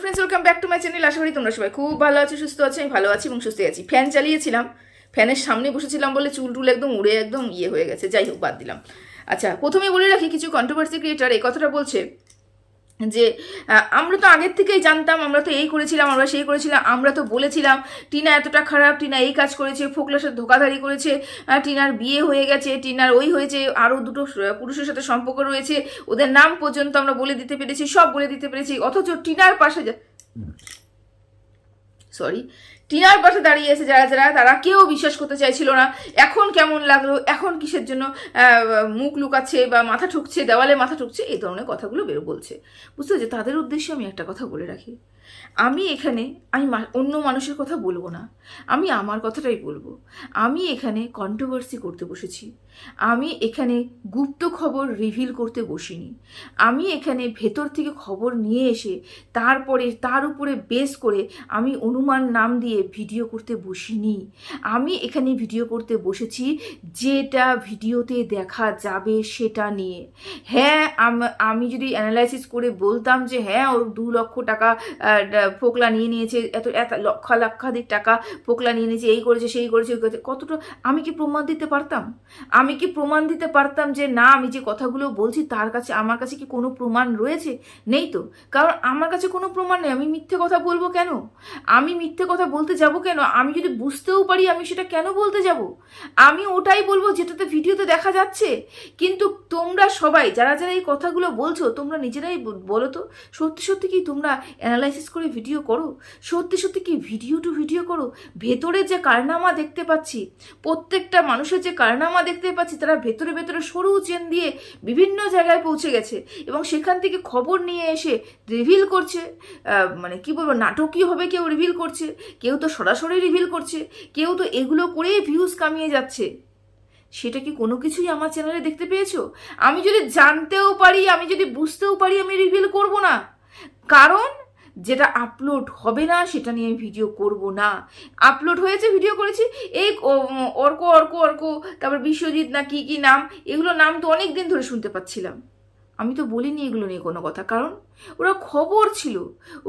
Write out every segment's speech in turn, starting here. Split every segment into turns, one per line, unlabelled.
Friends welcome back to my channel আশা করি তোমরা সবাই খুব ভালো আছো, সুস্থ আছো, আমি ভালো আছি এবং সুস্থ আছি। ফ্যান চালিয়েছিলাম। ফ্যানের সামনে বসেছিলাম বলে চুল টুল একদম উড়ে একদম ইয়ে হয়ে গেছে। যাই হোক, বাদ দিলাম। আচ্ছা প্রথমে বলে রাখি, কিছু কন্ট্রোভার্সি ক্রিয়েটার এই কথাটা বলছে যে আমরা তো আগের থেকেই জানতাম, আমরা তো এই করেছিলাম, আমরা সেই করেছিলাম, আমরা তো বলেছিলাম, টিনা এতটা খারাপ, টিনা এই কাজ করেছে, ফোকলার সাথে ধোকাধারি করেছে টিনার বিয়ে হয়ে গেছে, টিনার ওই হয়েছে আরও দুটো পুরুষের সাথে সম্পর্ক রয়েছে, ওদের নাম পর্যন্ত আমরা বলে দিতে পেরেছি, সব বলে দিতে পেরেছি, অথচ টিনার পাশে সরি টিনার পাশে দাঁড়িয়ে আছে যারা যারা, তারা কেউ বিশ্বাস করতে চাইছিল না। এখন কেমন লাগল? এখন কিসের জন্য মুখ লুকাচ্ছে বা মাথা ঠুকছে, দেওয়ালে মাথা ঠুকছে, এই ধরনের কথাগুলো বের বলছে। বুঝতে পারছি? তাদের উদ্দেশ্যে আমি একটা কথা বলে রাখি। আমি এখানে, আমি অন্য মানুষের কথা বলব না। আমি আমার কথাটাই বলব। আমি এখানে কন্ট্রোভার্সি করতে বসেছি। আমি এখানে গুপ্ত খবর রিভিল করতে বসিনি। আমি এখানে ভেতর থেকে খবর নিয়ে এসে, তারপরে, তার উপরে বেস করে আমি অনুমান নাম দিয়ে ভিডিও করতে বসিনি। আমি এখানে ভিডিও করতে বসেছি, যেটা ভিডিওতে দেখা যাবে সেটা নিয়ে। হ্যাঁ আমি যদি অ্যানালাইসিস করে বলতাম যে হ্যাঁ ওর দু লক্ষ টাকা ফোকলা নিয়ে নিয়েছে, এত এত লক্ষ লক্ষাধিক টাকা ফোকলা নিয়ে নিয়েছে, এই করেছে, সেই করেছে, ওই করেছে, কতটা, আমি কি প্রমাণ দিতে পারতাম? আমি কি প্রমাণ দিতে পারতাম যে, না, আমি যে কথাগুলো বলছি, তার কাছে, আমার কাছে কি কোনো প্রমাণ রয়েছে? নেই তো। কারণ আমার কাছে কোনো প্রমাণ নেই, আমি মিথ্যে কথা বলব কেন? আমি মিথ্যে কথা বলতে যাব কেন? আমি যদি বুঝতেও পারি আমি সেটা কেন বলতে যাব? আমি ওটাই বলব যেটাতে ভিডিওতে দেখা যাচ্ছে। কিন্তু তোমরা সবাই, যারা যারা এই কথাগুলো বলছো, তোমরা নিজেরাই বলো তো, সত্যি সত্যি কি তোমরা অ্যানালাইসিস করে ভিডিও করো? সত্যি সত্যি কি ভিডিও টু ভিডিও করো? ভেতরে যে কারনামা দেখতে পাচ্ছি, প্রত্যেকটা মানুষের যে কারনামা দেখতে পাচ্ছি, তারা ভেতরে ভেতরে সরু চেন দিয়ে বিভিন্ন জায়গায় পৌঁছে গেছে এবং সেখান থেকে খবর নিয়ে এসে রিভিল করছে। মানে কি বলব নাটকীয়ভাবে কেউ রিভিল করছে, কেউ তো সরাসরি রিভিল করছে। কেউ তো এগুলো করেই ভিউজ কামিয়ে যাচ্ছে। সেটা কি কোনো কিছুই আমার চ্যানেলে দেখতে পেয়েছ? আমি যদি জানতেও পারি, আমি যদি বুঝতেও পারি আমি রিভিল করব না। কারণ যেটা আপলোড হবে না, সেটা নিয়ে আমি ভিডিও করব না। আপলোড হয়েছে ভিডিও করেছি। এই অর্ক অর্ক অর্ক, তারপর বিশ্বজিৎ না কি কি নাম, এগুলো নাম তো অনেক দিন ধরে শুনতে পাচ্ছিলাম। আমি তো বলিনি এগুলো নিয়ে কোনো কথা, কারণ ওরা খবর ছিল,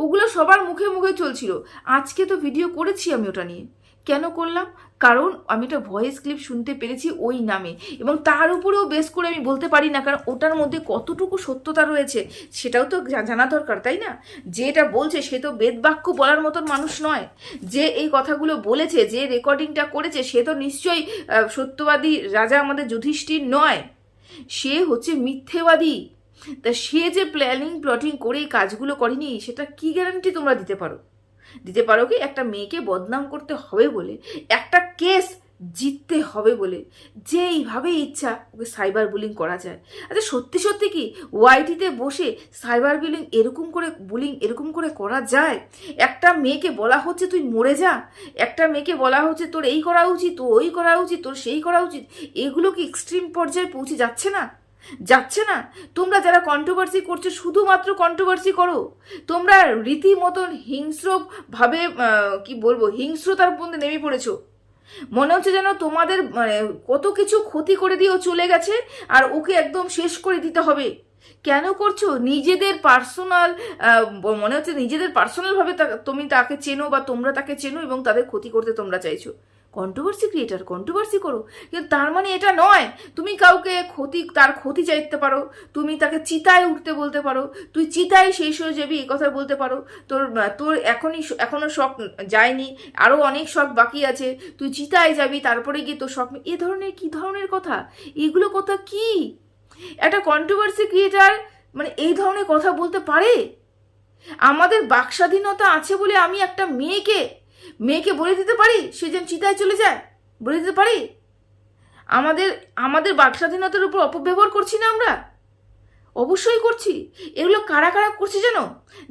ওগুলো সবার মুখে মুখে চলছিল। আজকে তো ভিডিও করেছি আমি ওটা নিয়ে। কেন করলাম? কারণ আমি একটা ভয়েস ক্লিপ শুনতে পেরেছি ওই নামে, এবং তার উপরেও বেশ করে আমি বলতে পারি না, কারণ ওটার মধ্যে কতটুকু সত্যতা রয়েছে সেটাও তো জানা দরকার, তাই না? যে এটা বলছে সে তো বেদবাক্য বলার মতন মানুষ নয়। যে এই কথাগুলো বলেছে, যে রেকর্ডিংটা করেছে, সে তো নিশ্চয়ই সত্যবাদী রাজা আমাদের যুধিষ্ঠির নয়। সে হচ্ছে মিথ্যেবাদী। তা সে যে প্ল্যানিং প্লটিং করে এই কাজগুলো করেনি, সেটা কি গ্যারান্টি তোমরা দিতে পারো? দিতে পারো কি একটা মেয়েকে বদনাম করতে হবে বলে, একটা কেস জিততে হবে বলে যে এইভাবে ইচ্ছা ওকে সাইবার বুলিং করা যায়। আচ্ছা সত্যি সত্যি কি ওয়াইটিতে বসে সাইবার বুলিং এরকম করে বুলিং এরকম করে করা যায়? একটা মেয়েকে বলা হচ্ছে তুই মরে যা, একটা মেয়েকে বলা হচ্ছে তোর এই করা উচিত ওই করা উচিত, তোর সেই করা উচিত, এগুলো কি এক্সট্রিম পর্যায়ে পৌঁছে যাচ্ছে না? যাচ্ছে না। তোমরা যারা কন্ট্রোভার্সি করছ, শুধুমাত্র কন্ট্রোভার্সি করো। তোমরা রীতিমতন হিংস্রভাবে কি বলব, হিংস্রতার মধ্যে নেমে পড়েছো। মনে হচ্ছে যেন তোমাদের মানে কত কিছু ক্ষতি করে দিয়ে ও চলে গেছে, আর ওকে একদম শেষ করে দিতে হবে। কেন করছ? নিজেদের পার্সোনাল মনে হচ্ছে নিজেদের পার্সোনালভাবে তুমি তাকে চেনো বা তোমরা তাকে চেনো এবং তাদের ক্ষতি করতে তোমরা চাইছো। কন্ট্রোভার্সি ক্রিয়েটার কন্ট্রোভার্সি করো। কিন্তু তার মানে এটা নয়, তুমি কাউকে ক্ষতি, তার ক্ষতি চাইতে পারো, তুমি তাকে চিতায় উঠতে বলতে পারো, তুই চিতায় শেষ হয়ে যাবি, এই কথা বলতে পারো। তোর তোর এখনই এখনও শখ যায়নি আরও অনেক শখ বাকি আছে, তুই চিতায় যাবি, তারপরে গিয়ে তোর শখ, এ ধরনের কি ধরনের কথা? এগুলো কথা কি? একটা কন্ট্রোভার্সি ক্রিয়েটার মানে এই ধরনের কথা বলতে পারে? আমাদের বাক স্বাধীনতা আছে বলে আমি একটা মেয়েকে মেয়েকে বলে দিতে পারি? সে যেন চিতায় চলে যায়? বলে দিতে পারি? আমাদের আমাদের বাক স্বাধীনতার উপর অপব্যবহার করছি না আমরা? অবশ্যই করছি। এগুলো কারা কারা করছে যেন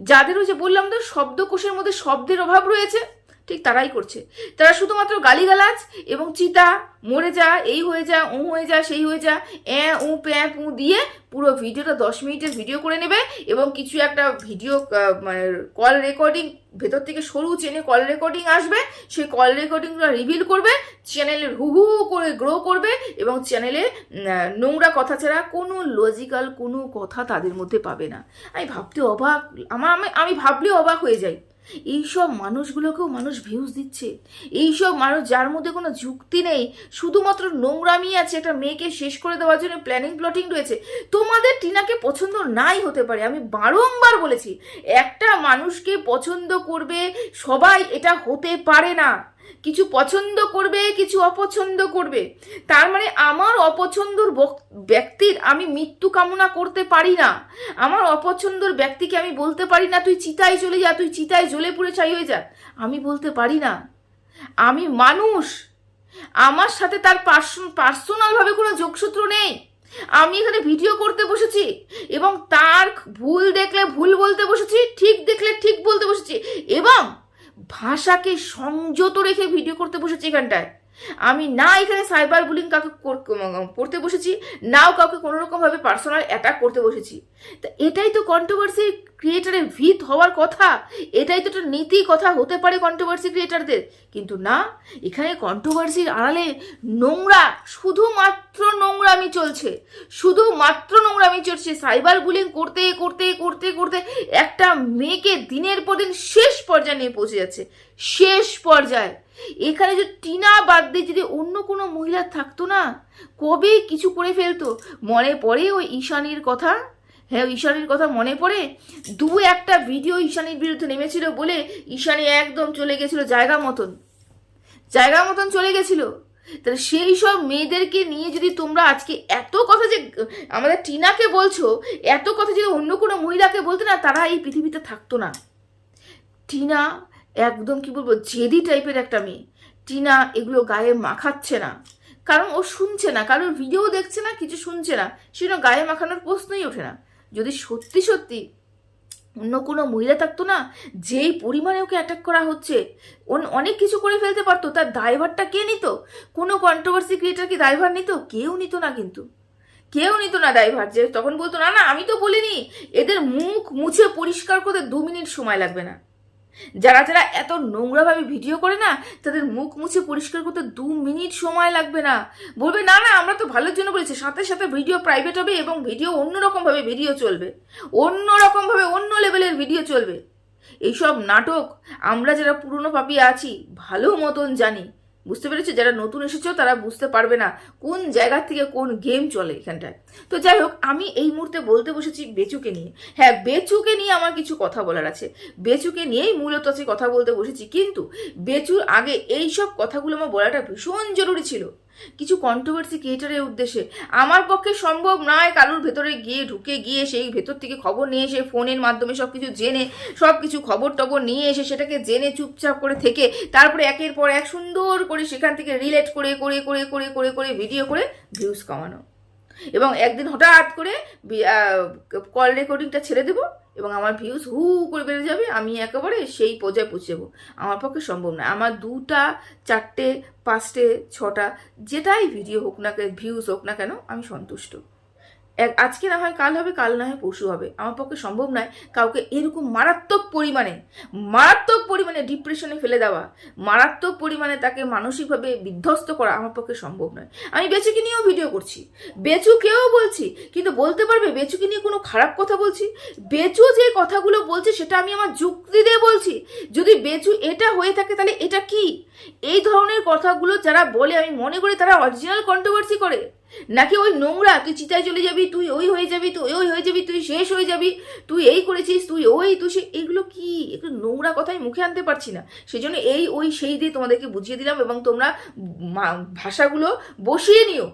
যাদের ওই যে বললাম তো, শব্দকোষের মধ্যে শব্দের অভাব রয়েছে। ঠিক তারাই করছে। তারা শুধুমাত্র গালিগালাজ এবং চিতা, মরে যা, এই হয়ে যা, ও হয়ে যা, সেই হয়ে যা, এ, উ প্যা পু দিয়ে পুরো ভিডিওটা দশ মিনিটের ভিডিও করে নেবে এবং কিছু একটা ভিডিও মানে কল রেকর্ডিং ভেতর থেকে সরু চেনে কল রেকর্ডিং আসবে। সেই কল রেকর্ডিংগুলো রিভিল করবে চ্যানেলে হু হু করে গ্রো করবে এবং চ্যানেলে নোংরা কথা ছাড়া কোনো লজিক্যাল কোনো কথা তাদের মধ্যে পাবে না। আমি ভাবতে অবাক, আমার, আমি আমি ভাবলেও অবাক হয়ে যাই। এইসব মানুষগুলোকেও মানুষ ভিউজ দিচ্ছে। এইসব মানুষ যার মধ্যে কোনো যুক্তি নেই, শুধুমাত্র নোংরামি আছে একটা মেয়েকে শেষ করে দেওয়ার জন্য প্ল্যানিং প্লটিং রয়েছে। তোমাদের টিনাকে পছন্দ নাই হতে পারে, আমি বারংবার বলেছি, একটা মানুষকে পছন্দ করবে সবাই, এটা হতে পারে না। কিছু পছন্দ করবে, কিছু অপছন্দ করবে। তার মানে আমার অপছন্দর ব্যক্তির আমি মৃত্যু কামনা করতে পারি না। আমার অপছন্দর ব্যক্তিকে আমি বলতে পারি না, তুই চিতায় চলে যা, তুই চিতায় জ্বলে পুড়ে ছাই হয়ে যা। আমি বলতে পারি না। আমি মানুষ। আমার সাথে তার পার্সোনালভাবে কোনো যোগসূত্র নেই। আমি এখানে ভিডিও করতে বসেছি এবং তার ভুল দেখলে ভুল বলতে বসেছি, ঠিক দেখলে ঠিক বলতে বসেছি। এবং ভাষাকে সংযত রেখে ভিডিও করতে বসেছি এখানটায়। আমি না এখানে সাইবার বুলিং কাউকে করতে বসেছি, নাও কাউকে কোনো রকমভাবে পার্সোনাল অ্যাটাক করতে বসেছি। তা এটাই তো কন্ট্রোভার্সি ক্রিয়েটারের ভিত হওয়ার কথা। এটাই তো একটা নীতি কথা হতে পারে কন্ট্রোভার্সি ক্রিয়েটারদের কিন্তু না, এখানে কন্ট্রোভার্সির আড়ালে নোংরা, শুধুমাত্র নোংরামি চলছে। শুধুমাত্র নোংরামি চলছে। সাইবার বুলিং করতে করতে করতে করতে একটা মেয়েকে দিনের পর দিন শেষ পর্যায়ে নিয়ে পৌঁছে যাচ্ছে। শেষ পর্যায়ে। এখানে যদি টিনা বাদ দিয়ে যদি অন্য কোনো মহিলা থাকতো না, কবে কিছু করে ফেলতো? মনে পড়ে ওই ঈশানির কথা? হ্যাঁ ঈশানীর কথা মনে পড়ে? দু একটা ভিডিও ঈশানীর বিরুদ্ধে নেমেছিল বলে ঈশানি একদম চলে গেছিল জায়গা মতন। জায়গা মতন চলে গেছিল। তাহলে সেই সব মেয়েদেরকে নিয়ে যদি তোমরা আজকে এত কথা যে, আমাদের টিনাকে বলছো, এত কথা যদি অন্য কোনো মহিলাকে বলতে না, তারা এই পৃথিবীতে থাকতো না। টিনা একদম কি বলব, জেদি টাইপের একটা মেয়ে। টিনা এগুলো গায়ে মাখাচ্ছে না। কারণ ও শুনছে না কারোর ভিডিও দেখছে না, কিছু শুনছে না। সেজন্য গায়ে মাখানোর প্রশ্নই ওঠে না। যদি সত্যি সত্যি অন্য কোনো মহিলা থাকতো না, যেই পরিমাণে ওকে অ্যাটাক করা হচ্ছে, অন- অনেক কিছু করে ফেলতে পারতো, তার দায়ভারটা কে নিত? কোনো কন্ট্রোভার্সি ক্রিয়েটার কি দায়ভার নিত? কেউ নিত না কিন্তু। কেউ নিত না দায়ভার, যে তখন বলতো, না না, আমি তো বলিনি। এদের মুখ মুছে পরিষ্কার করতে দু মিনিট সময় লাগবে না। যারা যারা এত নোংরাভাবে ভিডিও করে না, তাদের মুখ মুছে পরিষ্কার করতে দু মিনিট সময় লাগবে না। বলবে, না না, আমরা তো ভালোর জন্য বলেছি। সাথে সাথে ভিডিও প্রাইভেট হবে এবং ভিডিও অন্যরকমভাবে ভিডিও চলবে। অন্যরকমভাবে অন্য লেভেলের ভিডিও চলবে। এইসব নাটক আমরা যারা পুরনো পাপি আছি, ভালো মতন জানি। বুঝতে পেরেছ? যারা নতুন এসেছ, তারা বুঝতে পারবে না কোন জায়গা থেকে কোন গেম চলে এখানটায়। তো যাই হোক, আমি এই মুহূর্তে বলতে বসেছি বেচুকে নিয়ে। হ্যাঁ বেচুকে নিয়ে আমার কিছু কথা বলার আছে। বেচুকে নিয়েই মূলত আছে কথা বলতে বসেছি। কিন্তু বেচুর আগে এই সব কথাগুলো আমার বলাটা ভীষণ জরুরি ছিল। কিছু কন্ট্রোভার্সি ক্রিয়েটারের উদ্দেশ্যে। আমার পক্ষে সম্ভব নয় কারোর ভেতরে গিয়ে ঢুকে গিয়ে সেই ভেতর থেকে খবর নিয়ে এসে ফোনের মাধ্যমে সব কিছু জেনে সব কিছু খবর টবর নিয়ে এসে সেটাকে জেনে চুপচাপ করে থেকে, তারপরে একের পর এক সুন্দর করে সেখান থেকে রিলেট করে করে করে করে করে করে ভিডিও করে ভিউজ কামানো। এবং একদিন হঠাৎ করে কল রেকর্ডিংটা ছেড়ে দেবো এবং আমার ভিউজ হু করে বেড়ে যাবে, আমি একেবারে সেই পর্যায়ে পৌঁছে যাব। আমার পক্ষে সম্ভব না আমার দুটা, চারটে, পাঁচটে, ছটা, যেটাই ভিডিও হোক না ভিউজ হোক না কেন, আমি সন্তুষ্ট। আজকে না হয়, কাল হবে, কাল না হয় পরশু হবে। আমার পক্ষে সম্ভব নয় কাউকে এরকম মারাত্মক পরিমাণে মারাত্মক পরিমাণে ডিপ্রেশনে ফেলে দেওয়া, মারাত্মক পরিমাণে তাকে মানসিকভাবে বিধ্বস্ত করা আমার পক্ষে সম্ভব নয়। আমি বেচুকে নিয়েও ভিডিও করছি। বেচুকেও বলছি, কিন্তু বলতে পারবে, বেচুকে নিয়ে কোনো খারাপ কথা বলছি? বেচু যে কথাগুলো বলছে, সেটা আমি আমার যুক্তি দিয়ে বলছি। যদি বেচু এটা হয়ে থাকে, তাহলে এটা কি? এই ধরনের কথাগুলো যারা বলে, আমি মনে করি তারা অরিজিনাল কন্ট্রোভার্সি করে। নাকি ওই নোংরা, তুই চিতায় চলে যাবি, তুই ওই হয়ে যাবি, তুই ওই হয়ে যাবি, তুই শেষ হয়ে যাবি, তুই এই করেছিস, তুই ওই, তুই সে, এগুলো কি? একটু নোংরা কথাই মুখে আনতে পারছি না। সেই জন্য এই ওই সেই দিয়ে তোমাদেরকে বুঝিয়ে দিলাম এবং তোমরা ভাষাগুলো বসিয়ে নিও।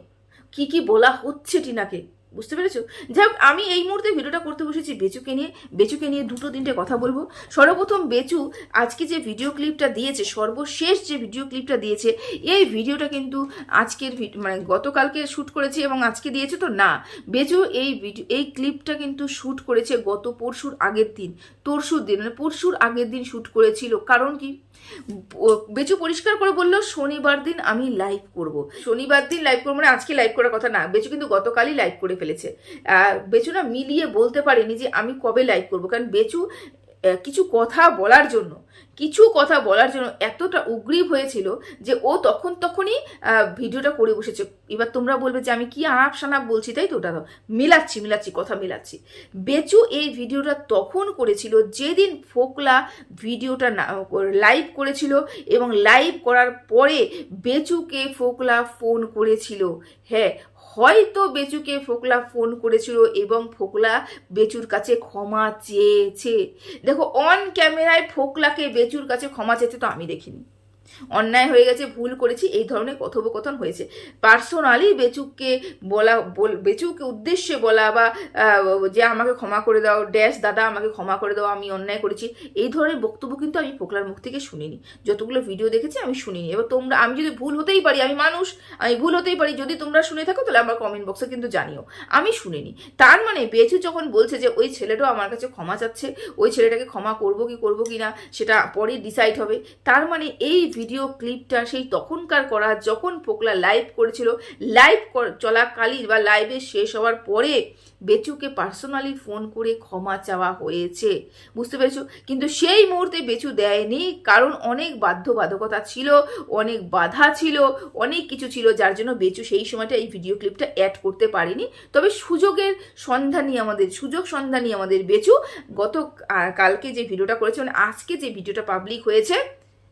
কি কি বলা হচ্ছে টিনাকে। বুঝতে পেরেছ? যাই হোক, আমি এই মুহূর্তে ভিডিওটা করতে বসেছি বেচুকে নিয়ে। বেচুকে নিয়ে দুটো তিনটে কথা বলব। সর্বপ্রথম বেচু আজকে যে ভিডিও ক্লিপটা দিয়েছে, সর্বশেষ যে ভিডিও ক্লিপটা দিয়েছে, এই ভিডিওটা কিন্তু আজকের মানে গতকালকে শ্যুট করেছে এবং আজকে দিয়েছে তো না। বেচু এই ভিডিও এই ক্লিপটা কিন্তু শ্যুট করেছে গত পরশুর আগের দিন, তরশুর দিন মানে পরশুর আগের দিন শ্যুট করেছিল। কারণ কি? বেচু পরিষ্কার করে বলল, শনিবার দিন আমি লাইভ করব। শনিবার দিন লাইভ করব মানে আজকে লাইভ করার কথা না, বেচু কিন্তু গতকালই লাইভ করে ফেলেছে। বেচু না মিলিয়ে বলতে পারেনি যে আমি কবে লাইভ করব, কারণ বেচু কিছু কথা বলার জন্য কিছু কথা বলার জন্য এতটা উগ্রীব হয়েছিল যে ও তখন তখনই ভিডিওটা করে বসেছে। এবার তোমরা বলবে যে আমি কি আনাপ সানাপ বলছি, তাই তো ওটা মিলাচ্ছি মিলাচ্ছি, কথা মিলাচ্ছি। বেচু এই ভিডিওটা তখন করেছিল যেদিন ফোকলা ভিডিওটা লাইভ করেছিল এবং লাইভ করার পরে বেচুকে ফোকলা ফোন করেছিল। হ্যাঁ হয়তো বেচুকে ফোকলা ফোন করেছিল এবং ফোকলা বেচুর কাছে ক্ষমা চেয়েছে। দেখো অন ক্যামেরায় ফোকলাকে বেচুর কাছে ক্ষমা চেয়েছে তো আমি দেখিনি। অন্যায় হয়ে গেছে, ভুল করেছি, এই ধরনের কথোপকথন হয়েছে। পার্সোনালি বেচুককে বলা, বল- বেচুকে উদ্দেশ্যে বলা বা যে আমাকে ক্ষমা করে দাও, ড্যাশ দাদা আমাকে ক্ষমা করে দাও, আমি অন্যায় করেছি, এই ধরনের বক্তব্য কিন্তু আমি ফোকলার মুখ থেকে শুনিনি। যতগুলো ভিডিও দেখেছি আমি শুনিনি। এবার তোমরা, আমি যদি ভুল হতেই পারি, আমি মানুষ, আমি ভুল হতেই পারি, যদি তোমরা শুনে থাকো, তাহলে আমার কমেন্ট বক্সে কিন্তু জানিও। আমি শুনিনি। তার মানে বেচু যখন বলছে যে, ওই ছেলেটাও আমার কাছে ক্ষমা চাচ্ছে, ওই ছেলেটাকে ক্ষমা করব কি করব কি না সেটা পরে ডিসাইড হবে। তার মানে এই ভিডিও ক্লিপটা সেই তখনকার করা, যখন পোকলা লাইভ করেছিল লাইভ চলাকালীন বা লাইভে শেষ হওয়ার পরে বেচুকে পার্সোনালি ফোন করে ক্ষমা চাওয়া হয়েছে। বুঝতে পেরেছ? কিন্তু সেই মুহূর্তে বেচু দেয়নি, কারণ অনেক বাধ্যবাধকতা ছিল, অনেক বাধা ছিল, অনেক কিছু ছিল যার জন্য বেচু সেই সময়টা এই ভিডিও ক্লিপটা অ্যাড করতে পারেনি। তবে সুযোগের সন্ধানই আমাদের, সুযোগ সন্ধানই আমাদের বেচু। গত কালকে যে ভিডিওটা করেছে মানে আজকে যে ভিডিওটা পাবলিক হয়েছে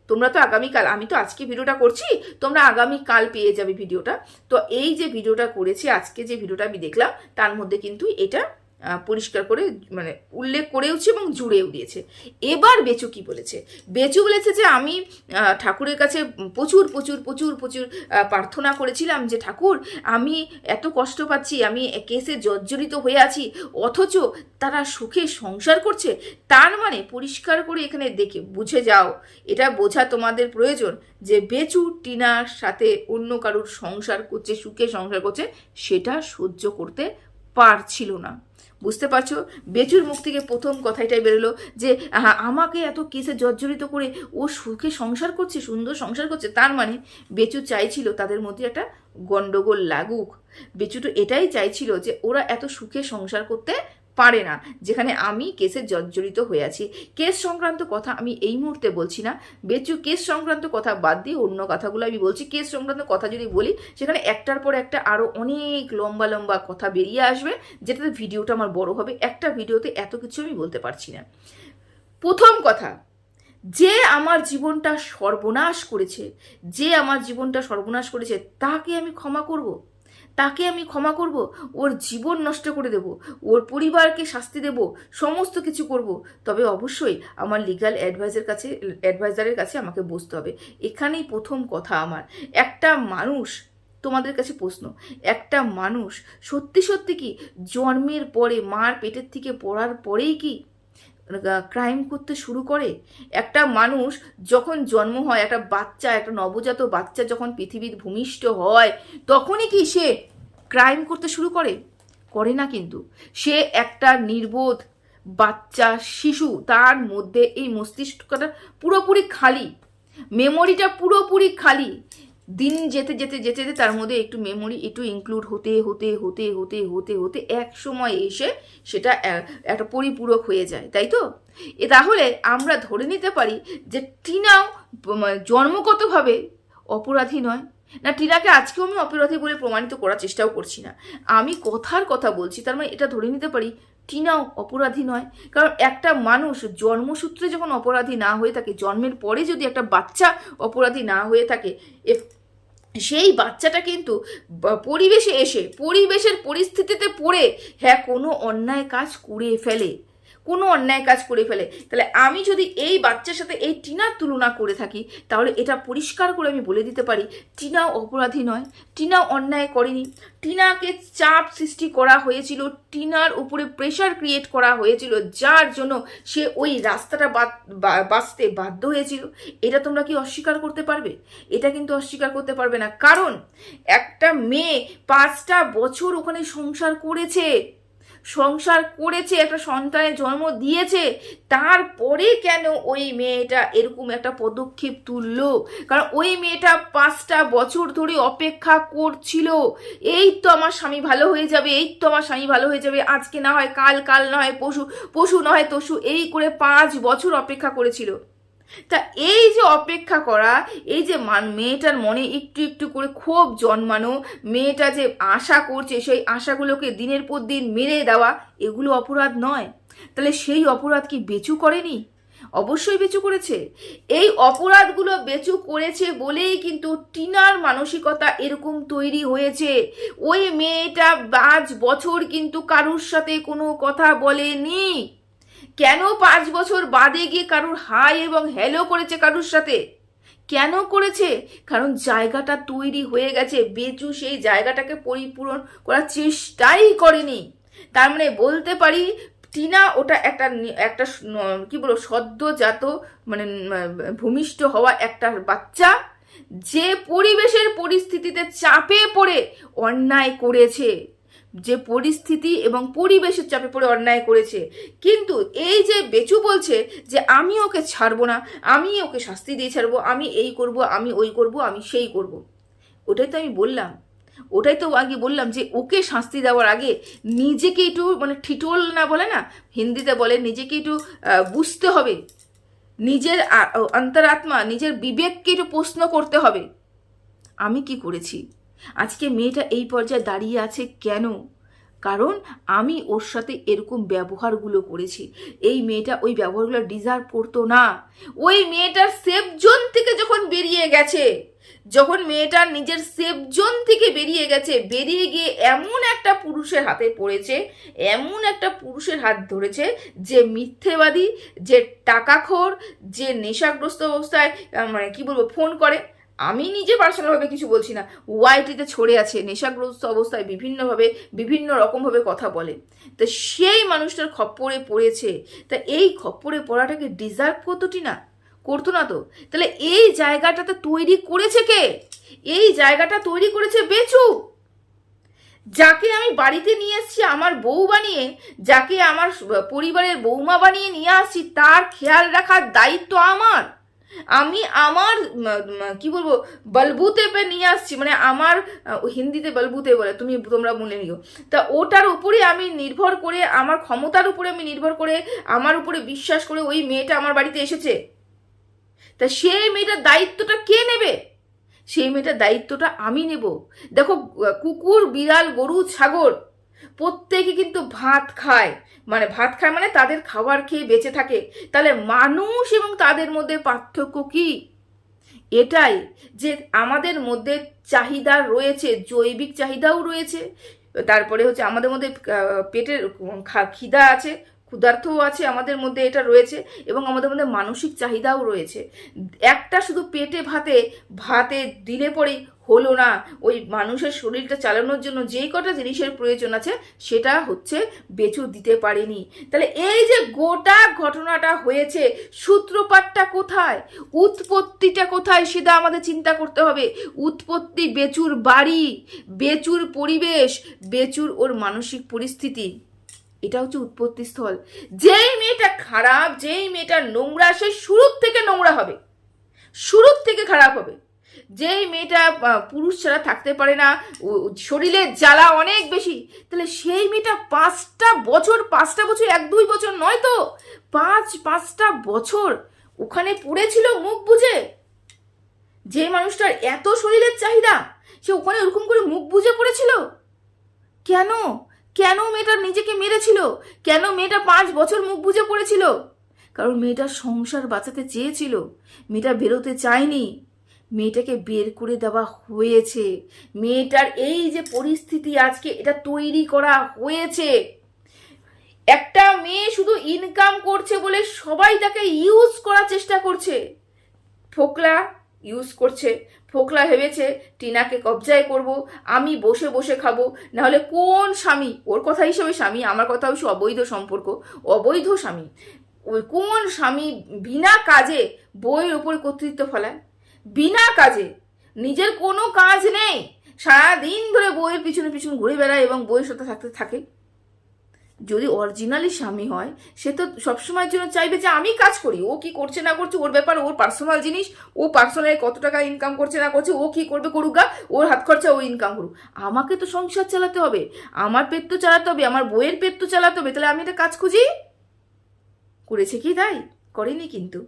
তোমরা তো আগামীকাল, আমি তো আজকে ভিডিওটা করছি, তোমরা আগামীকাল পেয়ে যাবে ভিডিওটা। তো এই যে ভিডিওটা করেছি, আজকে যে ভিডিওটা আমি দেখলাম, তার মধ্যে কিন্তু এটা পরিষ্কার করে মানে উল্লেখ করেওছে এবং জুড়েও দিয়েছে। এবার বেচু কি বলেছে? বেচু বলেছে যে, আমি ঠাকুরের কাছে প্রচুর প্রচুর প্রচুর প্রচুর প্রার্থনা করেছিলাম যে, ঠাকুর, আমি এত কষ্ট পাচ্ছি, আমি কেসে জর্জরিত হয়ে আছি, অথচ তারা সুখে সংসার করছে, তার মানে পরিষ্কার করে এখানে দেখে, বুঝে যাও, এটা বোঝা তোমাদের প্রয়োজন যে, বেচু টিনার সাথে অন্য কারুর সংসার করছে, সুখে সংসার করছে, সেটা সহ্য করতে পারছিল না। বুঝতে পারছ? বেচুর মুখ থেকে প্রথম কথাটাই বেরোলো যে আমাকে এত কেসে জর্জরিত করে ও সুখে সংসার করছে, সুন্দর সংসার করছে, তার মানে বেচু চাইছিল তাদের মধ্যে একটা গন্ডগোল লাগুক। বেচু তো এটাই চাইছিল যে, ওরা এত সুখে সংসার করতে পারে না। যেখানে আমি কেসে জর্জরিত হয়ে আছি। কেস সংক্রান্ত কথা আমি এই মুহূর্তে বলছি না। বেচু, কেস সংক্রান্ত কথা বাদ দিয়ে অন্য কথাগুলো আমি বলছি। কেস সংক্রান্ত কথা যদি বলি, সেখানে একটার পর একটা আরও অনেক লম্বা লম্বা কথা বেরিয়ে আসবে, যেটাতে ভিডিওটা আমার বড় হবে। একটা ভিডিওতে এত কিছু আমি বলতে পারছি না। প্রথম কথা, যে আমার জীবনটা সর্বনাশ করেছে, যে আমার জীবনটা সর্বনাশ করেছে, তাকে আমি ক্ষমা করব? তাকে আমি ক্ষমা করব, ওর জীবন নষ্ট করে দেব, ওর পরিবারকে শাস্তি দেব, সমস্ত কিছু করব। তবে অবশ্যই আমার লিগ্যাল অ্যাডভাইজার কাছে অ্যাডভাইজারের কাছে আমাকে বসতে হবে। এখানেই প্রথম কথা আমার। একটা মানুষ, তোমাদের কাছে প্রশ্ন, একটা মানুষ সত্যি সত্যি কি জন্মের পরে, মার পেটের থেকে পড়ার পরেই কি ক্রাইম করতে শুরু করে, একটা মানুষ যখন জন্ম হয়, একটা বাচ্চা, একটা নবজাত বাচ্চা যখন পৃথিবীর ভূমিষ্ঠ হয়, তখনই কি সে ক্রাইম করতে শুরু করে? করে না কিন্তু। সে একটা নির্বোধ বাচ্চা, শিশু, তার মধ্যে এই মস্তিষ্কটা পুরোপুরি খালি। মেমোরিটা পুরোপুরি খালি। দিন যেতে যেতে যেতে যেতে তার মধ্যে একটু মেমোরি একটু ইনক্লুড হতে হতে হতে হতে হতে হতে এক সময় এসে সেটা একটা পরিপূরক হয়ে যায়, তাই তো? এ তাহলে আমরা ধরে নিতে পারি যে টিনাও জন্মগতভাবে অপরাধী নয়। না, টিনাকে আজকেও আমি অপরাধী বলে প্রমাণিত করার চেষ্টাও করছি না। আমি কথার কথা বলছি, তার মানে এটা ধরে নিতে পারি টিনাও অপরাধী নয়। কারণ একটা মানুষ জন্মসূত্রে যখন অপরাধী না হয়ে থাকে, জন্মের পরে যদি একটা বাচ্চা অপরাধী না হয়ে থাকে সেই বাচ্চাটা কিন্তু পরিবেশে এসে, পরিবেশের পরিস্থিতিতে পড়ে হ্যাঁ কোনো অন্যায় কাজ করে ফেলে। কোনো অন্যায় কাজ করে ফেলে। তাহলে আমি যদি এই বাচ্চার সাথে এই টিনার তুলনা করে থাকি, তাহলে এটা পরিষ্কার করে আমি বলে দিতে পারি, টিনাও অপরাধী নয়, টিনাও অন্যায় করেনি। টিনাকে চাপ সৃষ্টি করা হয়েছিল, টিনার উপরে প্রেশার ক্রিয়েট করা হয়েছিল, যার জন্য সে ওই রাস্তাটা বাঁচতে বাধ্য হয়েছিল। এটা তোমরা কি অস্বীকার করতে পারবে? এটা কিন্তু অস্বীকার করতে পারবে না। কারণ একটা মেয়ে পাঁচটা বছর ওখানে সংসার করেছে। সংসার করেছে, একটা সন্তানের জন্ম দিয়েছে, তারপরে কেন ওই মেয়েটা এরকম একটা পদক্ষেপ তুললো? কারণ ওই মেয়েটা পাঁচটা বছর ধরে অপেক্ষা করছিল। এই তো আমার স্বামী ভালো হয়ে যাবে, এই তো আমার স্বামী ভালো হয়ে যাবে, আজকে না হয় কাল কাল না হয় পশু পশু না হয় তসু এই করে পাঁচ বছর অপেক্ষা করেছিল। তা এই যে অপেক্ষা করা, এই যে মান মেয়েটার মনে একটু একটু করে ক্ষোভ জন্মানো, মেয়েটা যে আশা করছে, সেই আশাগুলোকে দিনের পর দিন মেরে দেওয়া, এগুলো অপরাধ নয়। তাহলে সেই অপরাধ কি বেচু করেনি? অবশ্যই বেচু করেছে। এই অপরাধগুলো বেচু করেছে বলেই কিন্তু টিনার মানসিকতা এরকম তৈরি হয়েছে। ওই মেয়েটা পাঁচ বছর কিন্তু কারুর সাথে কোনো কথা বলেনি। কেন পাঁচ বছর বাদে গিয়ে কারুর হাই এবং হ্যালো করেছে কারুর সাথে? কেন করেছে? কারণ জায়গাটা তৈরি হয়ে গেছে, বেচু সেই জায়গাটাকে পরিপূরণ করার চেষ্টাই করেনি। তার মানে বলতে পারি, টিনা ওটা একটা একটা কি বলব, সদ্যজাত মানে ভূমিষ্ঠ হওয়া একটা বাচ্চা, যে পরিবেশের পরিস্থিতিতে চাপে পড়ে অন্যায় করেছে। যে পরিস্থিতি এবং পরিবেশের চাপে পড়ে অন্যায় করেছে। কিন্তু এই যে বেচু বলছে যে, আমি ওকে ছাড়বো না, আমি ওকে শাস্তি দিয়ে ছাড়বো, আমি এই করব, আমি ওই করব, আমি সেই করব। ওটাই তো আমি বললাম। ওটাই তো আগে বললাম যে, ওকে শাস্তি দেওয়ার আগে নিজেকে একটু মানে ঠিটোল না বলে না, হিন্দিতে বলে নিজেকে একটু বুঝতে হবে। নিজের অন্তরাত্মা, নিজের বিবেককে একটু প্রশ্ন করতে হবে। আমি কি করেছি? আজকে মেয়েটা এই পর্যায়ে দাঁড়িয়ে আছে কেন? কারণ আমি ওর সাথে এরকম ব্যবহারগুলো করেছি। এই মেয়েটা ওই ব্যবহারগুলো ডিজার্ভ করতো না। ওই মেয়েটার সেফ জোন থেকে যখন বেরিয়ে গেছে, যখন মেয়েটা নিজের সেফ জোন থেকে বেরিয়ে গেছে, বেরিয়ে গিয়ে এমন একটা পুরুষের হাতে পড়েছে, এমন একটা পুরুষের হাত ধরেছে যে মিথ্যেবাদী, যে টাকাখোর, যে নেশাগ্রস্ত অবস্থায় মানে কি বলব, ফোন করে। আমি নিজে পার্সোনালভাবে কিছু বলছি না। ওয়াইটিতে ছড়ে আছে, নেশাগ্রস্ত অবস্থায় বিভিন্নভাবে বিভিন্ন রকমভাবে কথা বলে। তা সেই মানুষটার খপ্পরে পড়েছে। তা এই খপ্পরে পড়াটাকে ডিজার্ভ করতোটি না? করতো না তো। তাহলে এই জায়গাটাতে তৈরি করেছে কে? এই জায়গাটা তৈরি করেছে বেচু। যাকে আমি বাড়িতে নিয়ে এসেছি, আমার বউ বানিয়ে, যাকে আমার পরিবারের বৌমা বানিয়ে নিয়ে আসছি, তার খেয়াল রাখার দায়িত্ব আমার। আমি আমার কি বলব, বলবুতে পে নিয়ে আসছি মানে আমার হিন্দিতে বলবুতে বলে, তুমি তোমরা মনে নিও। তা ওটার উপরে আমি নির্ভর করে, আমার ক্ষমতার উপরে আমি নির্ভর করে, আমার উপরে বিশ্বাস করে ওই মেয়েটা আমার বাড়িতে এসেছে। তা সেই মেয়েটার দায়িত্বটা কে নেবে? সেই মেয়েটার দায়িত্বটা আমি নেব। দেখো, কুকুর, বিড়াল, গরু, ছাগল প্রত্যেকে কিন্তু ভাত খায়। মানে ভাত খায় মানে তাদের খাবার খেয়ে বেঁচে থাকে। তাহলে মানুষ এবং তাদের মধ্যে পার্থক্য কি? এটাই যে আমাদের মধ্যে চাহিদা রয়েছে, জৈবিক চাহিদাও রয়েছে। তারপরে হচ্ছে আমাদের মধ্যে পেটের খিদা আছে ক্ষুধার্থও আছে আমাদের মধ্যে এটা রয়েছে এবং আমাদের মধ্যে মানসিক চাহিদাও রয়েছে। একটা শুধু পেটে ভাতে ভাতে দিলে পরেই হলো না। ওই মানুষের শরীরটা চালানোর জন্য যেই কটা জিনিসের প্রয়োজন আছে, সেটা হচ্ছে বেচু দিতে পারেনি। তাহলে এই যে গোটা ঘটনাটা হয়েছে, সূত্রপাতটা কোথায়? উৎপত্তিটা কোথায় সেটা আমাদের চিন্তা করতে হবে। উৎপত্তি বেচুর বাড়ি, বেচুর পরিবেশ, বেচুর ওর মানসিক পরিস্থিতি। এটা হচ্ছে উৎপত্তি স্থল যেই মেয়েটা খারাপ, যেই মেয়েটা নোংরা, সে শুরুর থেকে নোংরা হবে। শুরুর থেকে খারাপ হবে। যেই মেয়েটা পুরুষ ছাড়া থাকতে পারে না শরীরের জ্বালা অনেক বেশি, তাহলে সেই মেয়েটা পাঁচটা বছর পাঁচটা বছর, এক, দুই বছর নয় তো, পাঁচ, পাঁচটা বছর ওখানে পড়েছিল মুখ বুঝে যে মানুষটার এত শরীরের চাহিদা, সে ওখানে ওরকম করে মুখ বুঝে পড়েছিল? কেন? কেন মেয়েটা নিজেকে মেরেছিল? কেন মেয়েটা পাঁচ বছর মুখ বুঝে পড়েছিল? কারণ মেয়েটার সংসার বাঁচাতে চেয়েছিল, মেয়েটা বেরোতে চায়নি। মেয়েটাকে বের করে দেওয়া হয়েছে। মেয়েটার এই যে পরিস্থিতি আজকে, এটা তৈরি করা হয়েছে। একটা মেয়ে শুধু ইনকাম করছে বলে সবাই তাকে ইউজ করার চেষ্টা করছে। ফোকলা ইউজ করছে। ফোকলা ভেবেছে, টিনাকে কবজায় করব, আমি বসে বসে খাব, নাহলে কোন স্বামী, ওর কথা হিসেবে স্বামী, আমার কথা হচ্ছে অবৈধ সম্পর্ক, অবৈধ স্বামী। ওই কোন স্বামী বিনা কাজে বইয়ের উপরে কর্তৃত্ব ফেলায়? বিনা কাজে। নিজের কোনো কাজ নেই। সারাদিন ধরে বইয়ের পিছনে পিছনে ঘুরে বেড়ায় এবং বইয়ের সাথে থাকতে থাকে। যদি অরিজিনালি স্বামী হয়, সে তো সবসময়ের জন্য চাইবে যে আমি কাজ করি। ও কি করছে না করছে, ওর ব্যাপার, ওর পার্সোনাল জিনিস, ও পার্সোনালি কত টাকা ইনকাম করছে না করছে, ও কি করবে করুক গা, ওর হাত খরচা ও ইনকাম করুক। আমাকে তো সংসার চালাতে হবে, আমার পেট তো চালাতে হবে, আমার বইয়ের পেট তো চালাতে হবে, তাহলে আমি একটা কাজ খুঁজি? করেছে কি তাই? করেনি কিন্তু।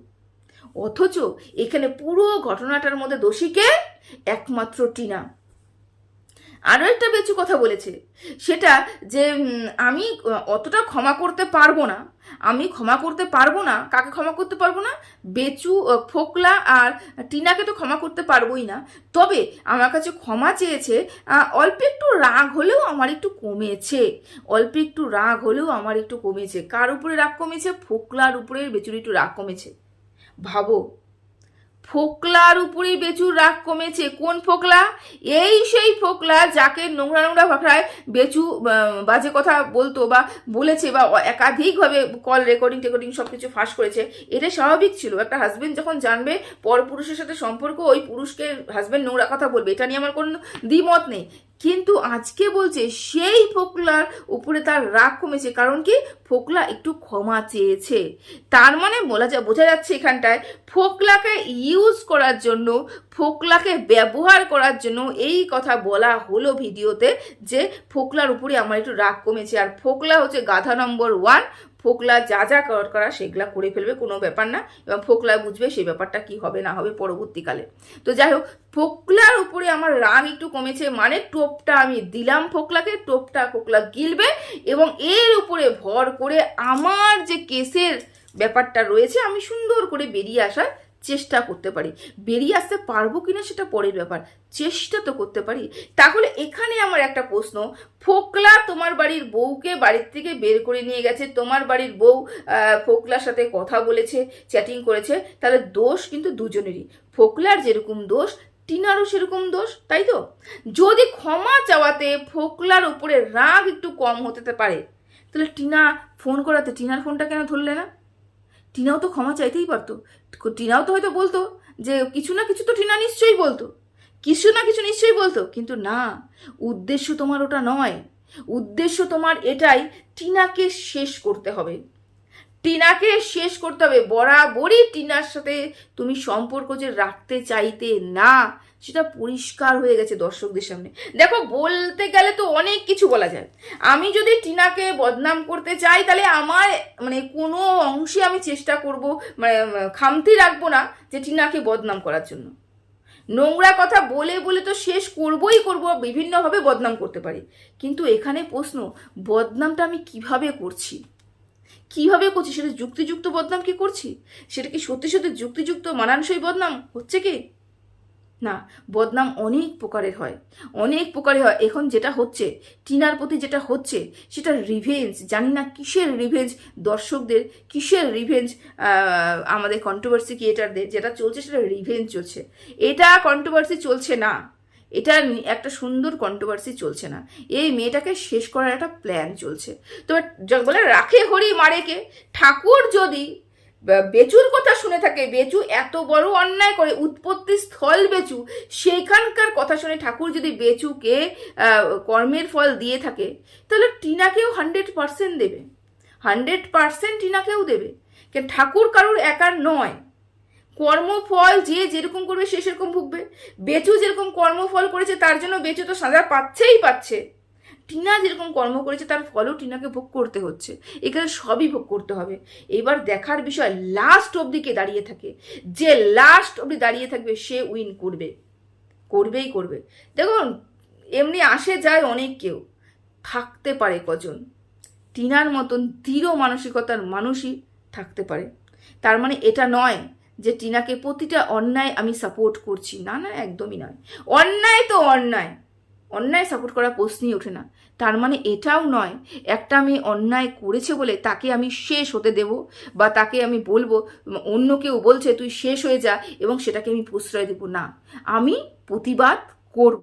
অথচ এখানে পুরো ঘটনাটার মধ্যে দোষীকে একমাত্র টিনা। আরও একটা বেচু কথা বলেছে, সেটা যে আমি অতটা ক্ষমা করতে পারব না। আমি ক্ষমা করতে পারব না, কাকে ক্ষমা করতে পারব না? বেচু ফোকলা আর টিনাকে তো ক্ষমা করতে পারবোই না। তবে আমার কাছে ক্ষমা চেয়েছে অল্প একটু রাগ হলেও আমার একটু কমেছে। অল্প একটু রাগ হলেও আমার একটু কমেছে। কার উপরে রাগ কমেছে? ফোকলার উপরে বেচুর একটু রাগ কমেছে। ভাবো। ফোকলার উপরে বেচুর রাগ কমেছে। কোন ফোকলা? এই সেই ফোকলা যাকে নোংরা নোংরা ভাষায় বেচু বাজে কথা বলতো বা বলেছে বা একাধিকভাবে কল রেকর্ডিং টেকর্ডিং সব কিছু ফাঁস করেছে, এটা স্বাভাবিক ছিল। একটা হাজব্যান্ড যখন জানবে, পর পুরুষের সাথে সম্পর্ক, ওই পুরুষকে হাজব্যান্ড নোংরা কথা বলবে, এটা নিয়ে আমার কোনো দ্বিমত নেই। কিন্তু আজকে বলছে, সেই ফোকলার উপরে তার রাগ কমেছে। কারণ কি? ফোকলা একটু ক্ষমা চেয়েছে। তার মানে বলা যা বোঝা যাচ্ছে এখানটায়, ফোকলাকে ইউজ করার জন্য, ফোকলাকে ব্যবহার করার জন্য এই কথা বলা হলো ভিডিওতে যে ফোকলার উপরে আমার একটু রাগ কমেছে। আর ফোকলা হচ্ছে গাধা নম্বর ওয়ান ফোকলা যা যা করা সেগুলা করে ফেলবে, কোনো ব্যাপার না। এবং ফোকলা বুঝবে সেই ব্যাপারটা কি হবে, না হবে পরবর্তীকালে। তো যাই হোক, ফোকলার উপরে আমার রাগ একটু কমেছে মানে টোপটা আমি দিলাম ফোকলাকে, টোপটা ফোকলা গিলবে এবং এর উপরে ভর করে আমার যে কেসের ব্যাপারটা রয়েছে, আমি সুন্দর করে বেরিয়ে আসার চেষ্টা করতে পারি। বেরিয়ে আসতে পারব কিনা সেটা পরের ব্যাপার। চেষ্টা তো করতে পারি। তাহলে এখানে আমার একটা প্রশ্ন। ফোকলা তোমার বাড়ির বউকে বাড়ির থেকে বের করে নিয়ে গেছে। তোমার বাড়ির বউ ফোকলার সাথে কথা বলেছে চ্যাটিং করেছে। তাহলে দোষ কিন্তু দুজনেরই। ফোকলার যেরকম দোষ, টিনারও সেরকম দোষ, তাই তো? যদি ক্ষমা চাওয়াতে ফোকলার উপরে রাগ একটু কম হতে পারে, তাহলে টিনা ফোন করাতে, টিনার ফোনটা কেন ধরলে না? টিনাও তো ক্ষমা চাইতেই পারতো। টিনাও তো হয়তো বলতো যে কিছু না কিছু তো টিনা নিশ্চয়ই বলতো। কিছু না কিছু নিশ্চয়ই বলতো, কিন্তু না, উদ্দেশ্য তোমার ওটা নয়। উদ্দেশ্য তোমার এটাই, টিনাকে শেষ করতে হবে। টিনাকে শেষ করতে হবে। বরাবরই টিনার সাথে তুমি সম্পর্ক যে রাখতে চাইতে না সেটা পরিষ্কার হয়ে গেছে দর্শকদের সামনে। দেখো, বলতে গেলে তো অনেক কিছু বলা যায়। আমি যদি টিনাকে বদনাম করতে চাই, তাহলে আমার মানে কোনো অংশে আমি চেষ্টা করব মানে খামতি রাখব না যে টিনাকে বদনাম করার জন্য। নোংরা কথা বলে বলে তো শেষ করবই করব, বিভিন্নভাবে বদনাম করতে পারি। কিন্তু এখানে প্রশ্ন, বদনামটা আমি কীভাবে করছি? কীভাবে করছি? সেটা যুক্তিযুক্ত বদনাম কি করছি? সেটা কি সত্যি সত্যি যুক্তিযুক্ত, মানানসই বদনাম? হচ্ছে কি? না, বদনাম অনেক প্রকারের হয়। অনেক প্রকারের হয়। এখন যেটা হচ্ছে, টিনার প্রতি যেটা হচ্ছে সেটা রিভেঞ্জ জানি না কিসের রিভেঞ্জ দর্শকদের কিসের রিভেঞ্জ আমাদের কন্ট্রোভার্সি ক্রিয়েটারদের যেটা চলছে সেটা রিভেঞ্জ চলছে। এটা কন্ট্রোভার্সি চলছে না। এটা একটা সুন্দর কন্ট্রোভার্সি চলছে না। এই মেয়েটাকে শেষ করার একটা প্ল্যান চলছে। তো বলে রাখে হরি মারেকে, ঠাকুর যদি বেচুর কথা শুনে থাকে, বেচু এত বড় অন্যায় করে, উৎপত্তি স্থল বেচু সেখানকার কথা শুনে ঠাকুর যদি বেচুকে কর্মের ফল দিয়ে থাকে, তাহলে টিনাকেও হান্ড্রেড পার্সেন্ট দেবে। হান্ড্রেড পার্সেন্ট টিনাকেও দেবে। কেন ঠাকুর কারুর একার নয়। কর্মফল যে যেরকম করবে সে সেরকম ভুগবে। বেচু যেরকম কর্মফল করেছে, তার জন্য বেচু তো সাজা পাচ্ছেই পাচ্ছে। টিনা যেরকম কর্ম করেছে, তার ফলও টিনাকে ভোগ করতে হচ্ছে। এখানে সবই ভোগ করতে হবে। এবার দেখার বিষয় লাস্ট অবধিকে দাঁড়িয়ে থাকে? যে লাস্ট অবধি দাঁড়িয়ে থাকবে, সে উইন করবে। করবেই করবে। দেখুন, এমনি আসে যায় অনেক কেউ। থাকতে পারে কজন। টিনার মতন দৃঢ় মানসিকতার মানুষই থাকতে পারে। তার মানে এটা নয় যে টিনাকে প্রতিটা অন্যায় আমি সাপোর্ট করছি। না না, একদমই নয়। অন্যায় তো অন্যায়। অন্যায় সাপোর্ট করা প্রশ্নই ওঠে না। তার মানে এটাও নয়, একটা মেয়ে অন্যায় করেছে বলে তাকে আমি শেষ হতে দেব বা তাকে আমি বলব, অন্য কেউ বলছে তুই শেষ হয়ে যা এবং সেটাকে আমি প্রশ্রয় দেব না। আমি প্রতিবাদ করব।